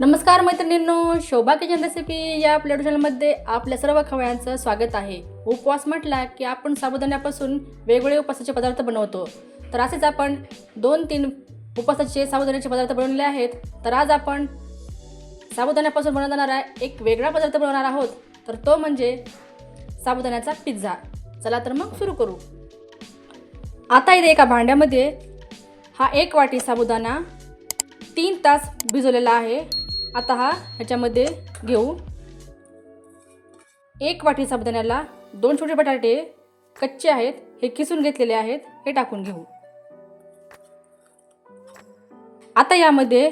नमस्कार मैत्रिणींनो शोभा kitchen recipe या आपल्या चॅनलमध्ये आपल्या सर्व खवयांचं स्वागत आहे. उपवास म्हटला की आपण साबुदाण्यापासून वेगवेगळे उपवासाचे पदार्थ बनवतो. तर असेच आपण दोन तीन उपवासाचे साबुदाण्याचे पदार्थ बनवले आहेत. तर आज आपण साबुदाण्यापासून बनवणारा एक वेगळा पदार्थ बनवणार आहोत. तर तो म्हणजे साबुदाण्याचा पिझ्झा चला तर मग सुरू करू. आता इथे एका भांड्यामध्ये हा एक वाटी साबुदाणा तीन तास भिजवलेला आहे. आता हा ह्याच्यामध्ये घेऊ. एक वाटी साबुदाण्याला दोन छोटे बटाटे कच्चे आहेत हे किसून घेतलेले आहेत हे टाकून घेऊ. आता यामध्ये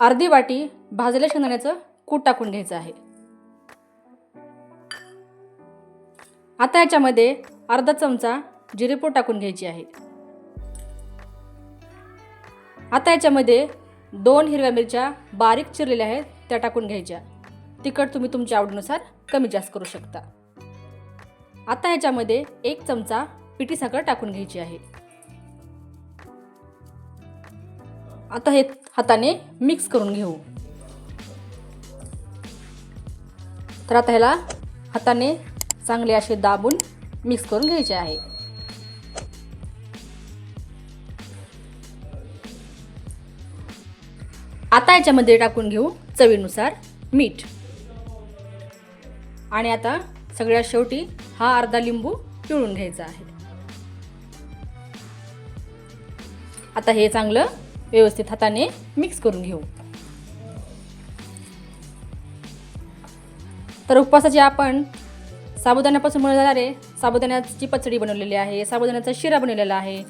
अर्धी वाटी भाजल्या शेंगदाण्याचं कूट टाकून घ्यायचं आहे. आता याच्यामध्ये अर्धा चमचा जिरेपूड टाकून घ्यायची आहे. आता याच्यामध्ये दोन हिरव्या मिरच्या बारीक चिरलेल्या आहेत त्या टाकून घ्यायच्या. तिखट तुम्ही तुमच्या आवडीनुसार कमी जास्त करू शकता. आता ह्याच्यामध्ये एक चमचा पिठी साखर टाकून घ्यायची आहे. आता हे हाताने मिक्स करून घेऊ. तर आता ह्याला हाताने चांगले असे दाबून मिक्स करून घ्यायचे आहे. आता याच्यामध्ये टाकून घेऊ चवीनुसार मीठ. आणि आता सगळ्यात शेवटी हा अर्धा लिंबू पिळून घ्यायचा आहे. आता हे चांगलं व्यवस्थित हाताने मिक्स करून घेऊ. तर उपवासाचे आपण साबुदाण्यापासून जाणारे साबुदाण्याची पचडी बनवलेली आहे साबुदाण्याचा शिरा बनवलेला आहे.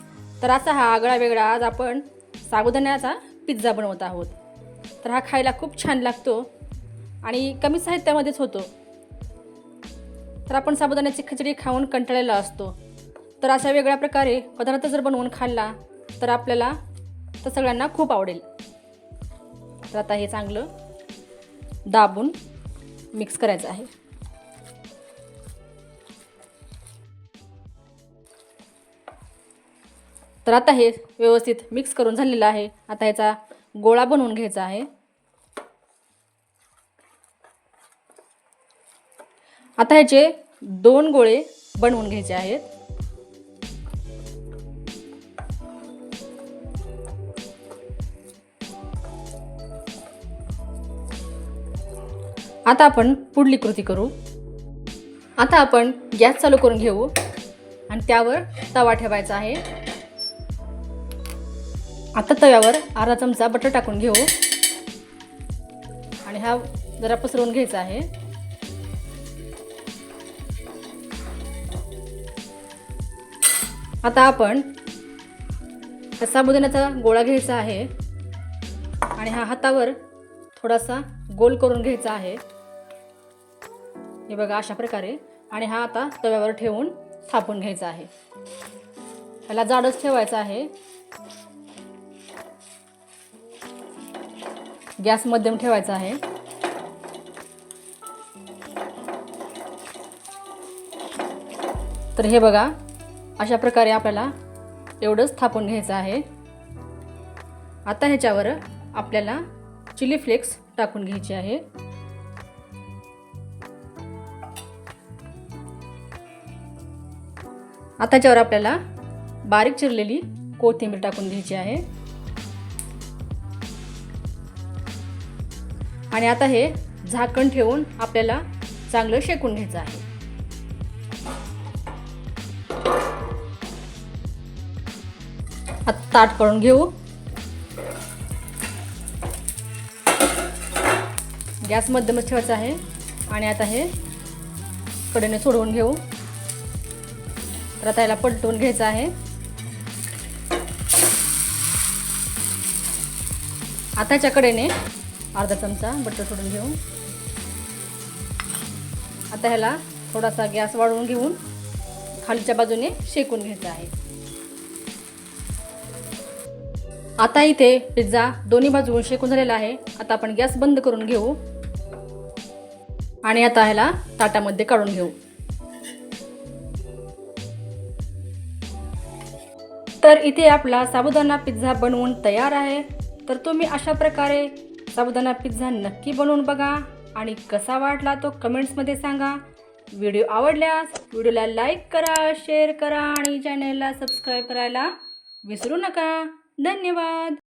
तर असा हा आगळा वेगळा आज आपण साबुदाण्याचा पिझ्झा बनवत आहोत. तर हा खायला खूप छान लागतो आणि कमी साहित्यामध्येच होतो. तर आपण साबुदाण्याची खिचडी खाऊन कंटाळलेला असतो. तर अशा वेगळ्या प्रकारे पदार्थ जर बनवून खाल्ला तर आपल्याला तर सगळ्यांना खूप आवडेल. तर आता हे चांगलं दाबून मिक्स करायचं आहे. तर आता हे व्यवस्थित मिक्स करून झालेलं आहे. आता ह्याचा गोळा बनवून घ्यायचा आहे. आता ह्याचे दोन गोळे बनवून घ्यायचे आहेत. आता आपण पुढली कृती करू. आता आपण गॅस चालू करून घेऊ. आणि त्यावर तवा ठेवायचा आहे. आता तव्यावर अर्धा चमचा बटर टाकून घेऊ. आणि हा जरा पसरवून घ्यायचा आहे. आता आपण साबुदाण्याचा गोळा घ्यायचा आहे. आणि हा हातावर थोडासा गोल करून घ्यायचा आहे. हे बघा अशा प्रकारे. आणि हा आता तव्यावर ठेवून थापून घ्यायचा आहे. ह्याला जाडच ठेवायचा आहे. गॅस मध्यम ठेवायचा आहे. तर हे बघा अशा प्रकारे आपल्याला एवढंच थापून घ्यायचं आहे. आता ह्याच्यावर आपल्याला चिली फ्लेक्स टाकून घ्यायचे आहे. आता ह्याच्यावर आपल्याला बारीक चिरलेली कोथिंबीर टाकून घ्यायची आहे. आणि आता हे झाकण ठेवून आपल्याला चांगलं शेकून घ्यायचं आहे. आता ताट करून घेऊ. गॅस मध्यमच ठेवायचा आहे. आणि आता हे कडेने सोडवून घेऊ. तर आता याला पलटवून घ्यायचं आहे. आताच्या कडेने अर्धा चमचा बटर सोडून घेऊ. आता ह्याला थोडासा गॅस वाढवून घेऊन खालीच्या बाजूने शेकून घ्यायचा आहे. आता इथे पिझ्झा दोन्ही बाजून शेकून झालेला आहे. आता आपण गॅस बंद करून घेऊ. आणि आता ह्याला ताटामध्ये काढून घेऊ. तर इथे आपला साबुदाणा पिझ्झा बनवून तयार आहे. तर तुम्ही अशा प्रकारे साबुदाणा पिझ्झा नक्की बनवून बघा. आणि कसा वाटला तो कमेंट्समध्ये सांगा. व्हिडिओ आवडल्यास व्हिडिओला लाईक करा शेअर करा आणि चॅनलला सबस्क्राईब करायला विसरू नका. धन्यवाद.